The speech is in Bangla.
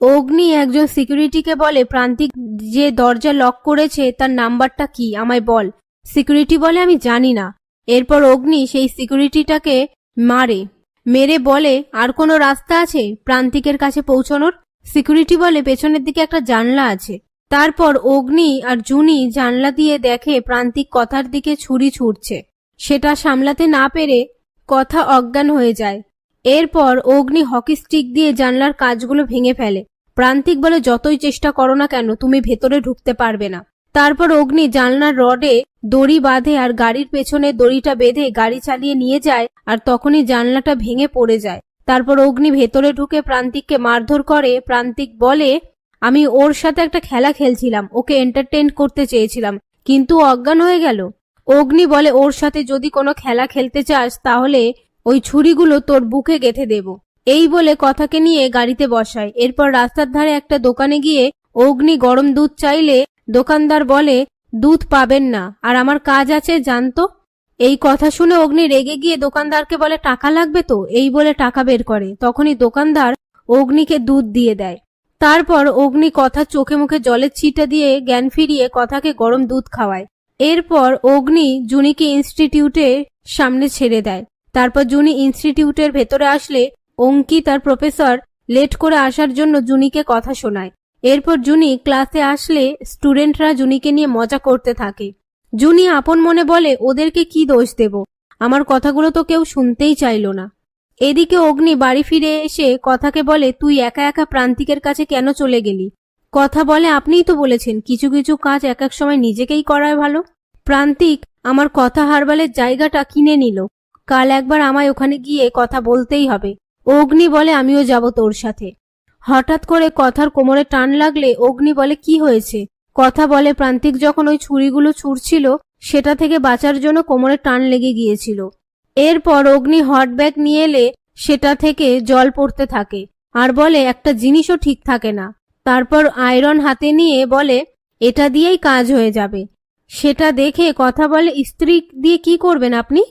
অগ্নি একজন সিকিউরিটিকে বলে, প্রান্তিক যে দরজা লক করেছে, তার নাম্বারটা কি? আমায় বল। সিকিউরিটি বলে, আমি জানি না। এরপর অগ্নি সেই সিকিউরিটিটাকে মারে। মেরে বলে, আর কোনো রাস্তা আছে প্রান্তিকের কাছে পৌঁছানোর? সিকিউরিটি বলে, পেছনের দিকে একটা জানলা আছে। তারপর অগ্নি আর জুনি জানলা দিয়ে দেখে প্রান্তিক কথার দিকে ছুরি ছুটছে। সেটা সামলাতে না পেরে কথা অজ্ঞান হয়ে যায়। এরপর অগ্নি হকি স্টিক দিয়ে জানলার কাজগুলো ভেঙে ফেলে। প্রান্তিক বলে যতই চেষ্টা করো না কেন, তুমি ভেতরে ঢুকতে পারবে না। তারপর অগ্নি জানলার রডে দড়ি বাঁধে আর গাড়ির পেছনে দড়িটা বেঁধে গাড়ি চালিয়ে নিয়ে যায় আর তখনই জানলাটা ভেঙে পড়ে যায়। তারপর অগ্নি ভেতরে ঢুকে প্রান্তিককে মারধর করে। প্রান্তিক বলে, আমি ওর সাথে একটা খেলা খেলছিলাম, ওকে এন্টারটেইন করতে চেয়েছিলাম, কিন্তু অজ্ঞান হয়ে গেল। অগ্নি বলে, ওর সাথে যদি কোনো খেলা খেলতে চাস, তাহলে ওই ছুরিগুলো তোর বুকে গেঁথে দেব। এই বলে কথাকে নিয়ে গাড়িতে বসায়। এরপর রাস্তার ধারে একটা দোকানে গিয়ে অগ্নি গরম দুধ চাইলে দোকানদার বলে, দুধ পাবেন না। আর আমার কাজ আছে জানতো এই কথা শুনে অগ্নি রেগে গিয়ে দোকানদারকে বলে, টাকা লাগবে তো? এই বলে টাকা বের করে। তখনই দোকানদার অগ্নিকে দুধ দিয়ে দেয়। তারপর অগ্নি কথা চোখে মুখে জলের ছিটা দিয়ে জ্ঞান ফিরিয়ে কথাকে গরম দুধ খাওয়ায়। এরপর অগ্নি জুনিকে ইনস্টিটিউটে সামনে ছেড়ে দেয়। তারপর জুনি ইনস্টিটিউটের ভেতরে আসলে অঙ্কি তার প্রফেসর লেট করে আসার জন্য জুনিকে কথা শোনায়। এরপর জুনি ক্লাসে আসলে স্টুডেন্টরা জুনিকে নিয়ে মজা করতে থাকে। জুনি আপন মনে বলে, ওদেরকে কি দোষ দেব? আমার কথাগুলো তো কেউ শুনতেই চাইলো না। এদিকে অগ্নি বাড়ি ফিরে এসে কথাকে বলে, তুই একা একা প্রান্তিকের কাছে কেন চলে গেলি? কথা বলে, আপনিই তো বলেছেন, কিছু কিছু কাজ এক এক সময় নিজেকেই করায় ভালো। প্রান্তিক আমার কথা হারবালের জায়গাটা কিনে নিল। কাল একবার আমায় ওখানে গিয়ে কথা বলতেই হবে। অগ্নি বলে, আমিও যাব তোর সাথে। হঠাৎ করে কথার কোমরে টান লাগলে অগ্নি বলে, কি হয়েছে? কথা বলে, প্রান্তিক যখন ওই ছুরিগুলো ছুঁড়ছিল, সেটা থেকে বাঁচার জন্য কোমরে টান লেগে গিয়েছিল। এরপর অগ্নি হট ব্যাগ নিয়ে এলে, সেটা থেকে জল পড়তে থাকে। আর বলে, একটা জিনিসও ঠিক থাকে না। তারপর আয়রন হাতে নিয়ে বলে, এটা দিয়েই কাজ হয়ে যাবে। সেটা দেখে কথা বলে, স্ত্রী দিয়ে কি করবেন আপনি?